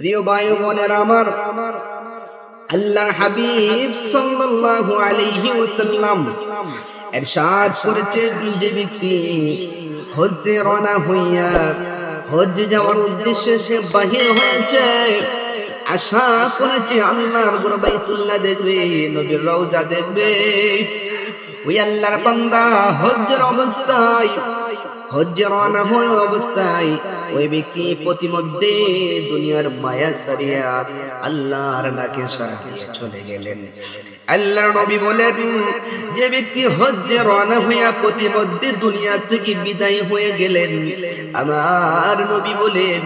প্রিয় বায়ু বোনের আমার, আল্লাহর হাবিব সাল্লাল্লাহু আলাইহি ওয়াসাল্লাম করেছে যে ব্যক্তি হজ্জে রওনা হইয়া যাওয়ার উদ্দেশ্যে সে বাহির হয়েছে। আশা করেছে আল্লাহর ঘর বাইতুল্লাহ দেখবে, নবীর রওজা দেখবে। ওই আল্লাহর বান্দা হজ্জের অবস্থায়, হজ্জে রওনা হয়ে অবস্থায় ওই ব্যক্তি প্রতিমধ্যে দুনিয়ার মায়া সারিয়া আল্লাহর ডাকে সারা চলে গেলেন। আল্লাহর নবী বলেন, যে ব্যক্তি হজ্জে রওনা হইয়া প্রতিমধ্যে দুনিয়া থেকে বিদায় হয়ে গেলেন, আমার নবী বলেন,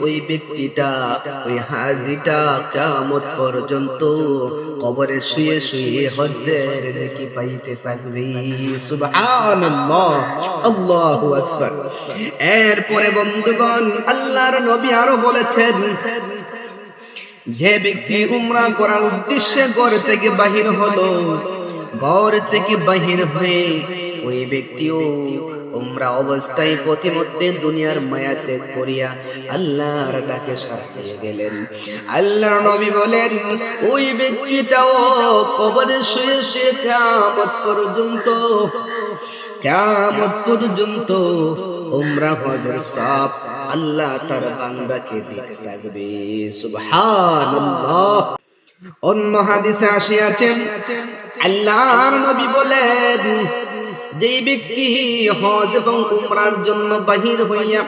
ওই ব্যক্তিটা, ওই হাজিটা কিয়ামত পর্যন্ত কবরে শুয়ে শুয়ে হজ্জের নেকি পাইতে থাকবে। সুবহানাল্লাহ, আল্লাহু আকবার। এরপরে বন্ধুগণ আল্লাহর নবী আরও বলেছেন, যে ব্যক্তি উমরা করার উদ্দেশ্যে ঘর থেকে বাহির হলো, ঘর থেকে বাহির হয়ে ওই ব্যক্তিও উমরা অবস্থায় প্রতিমধ্যে দুনিয়ার মায়া ত্যাগ করিয়া আল্লাহর ডাকে সারা দিয়ে গেলেন। আল্লাহর নবী বলেন, ওই ব্যক্তিটাও কবরে শুয়ে শুয়ে কিয়ামত পর্যন্ত কিয়ামত পর্যন্ত উমরা হজের সব, আল্লাহ তার বান্দাকে দিতে থাকবে। সুবহানাল্লাহ। অন্য হাদিসে আসিয়াছেন আল্লাহর নবী বলেন যে ব্যক্তি হজ এবং উমরার জন্য বাহির হইয়া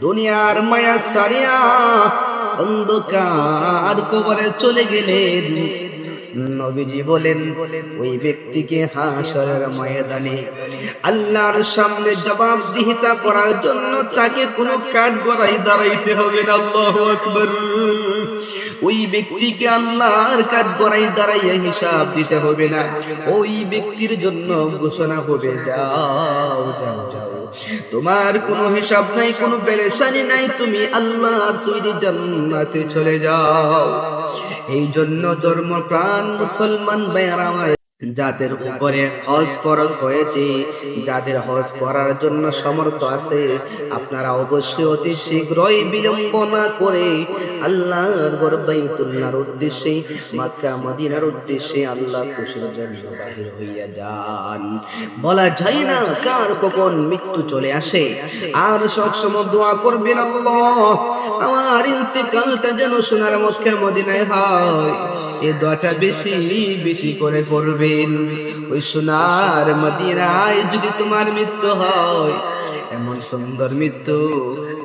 দুনিয়ার মায়া সারিয়া অন্ধকার কবরে চলে গেলেন নবীজি বলেন, ওই ব্যক্তিকে হাসরের ময়দানে আল্লাহর সামনে জবাবদিহিতা করার জন্য তাকে কোনো কাঠ গড়াই দাঁড়াইতে হবে না। আল্লাহু আকবার। ওই ব্যক্তিকে আল্লাহর কাঠ গড়াই দাঁড়াইয়া হিসাব দিতে হবে না। ওই ব্যক্তির জন্য ঘোষণা হবে, যাও যাও যাও। তোমার কোনো হিসাব নাই, কোনো পেরেশানি নাই, তুমি আল্লাহর তৈরি জান্নাতে চলে যাও। এই জন্য ধর্ম প্রাণ মুসলমান আমার যাদের উপরে হজ ফরজ হয়েছে, যাদের হজ করার জন্য সমর্থ আছে, আপনারা অবশ্যই অতি শীঘ্রই বিলম্ব না করে আল্লাহর ঘর বাইতুল্লাহর উদ্দেশ্যে, মক্কা, মদিনার উদ্দেশ্যে আল্লাহ খুশির জন্য বাহির হইয়া যান। বলা যায় না কার কখন মৃত্যু চলে আসে। আর সবসময় দোয়া করবেন আল্লাহ, আমার ইন্তেকালটা যেন সোনার মক্কা, মদিনায় হয়। এ দোয়াটা বেশি বেশি করে করবেন। ওই সোনার মদিনায় যদি তোমার মৃত্যু হয়, এমন সুন্দর মৃত্যু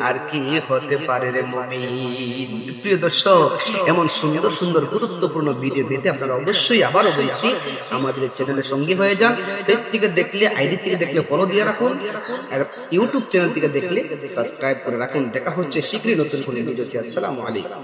আর কি হতে পারে রে মমিন? প্রিয় দর্শক, এমন সুন্দর সুন্দর, গুরুত্বপূর্ণ ভিডিও পেতে আপনারা অবশ্যই আবারও বলছি, আমাদের চ্যানেলের সঙ্গী হয়ে যান। ফেস থেকে দেখলে আইডি থেকে দেখলে ফলো দিয়ে রাখুন। আর ইউটিউব চ্যানেল থেকে দেখলে সাবস্ক্রাইব করে রাখুন। দেখা হচ্ছে শীঘ্রই নতুন কোনো ভিডিওতে আসসালামু আলাইকুম।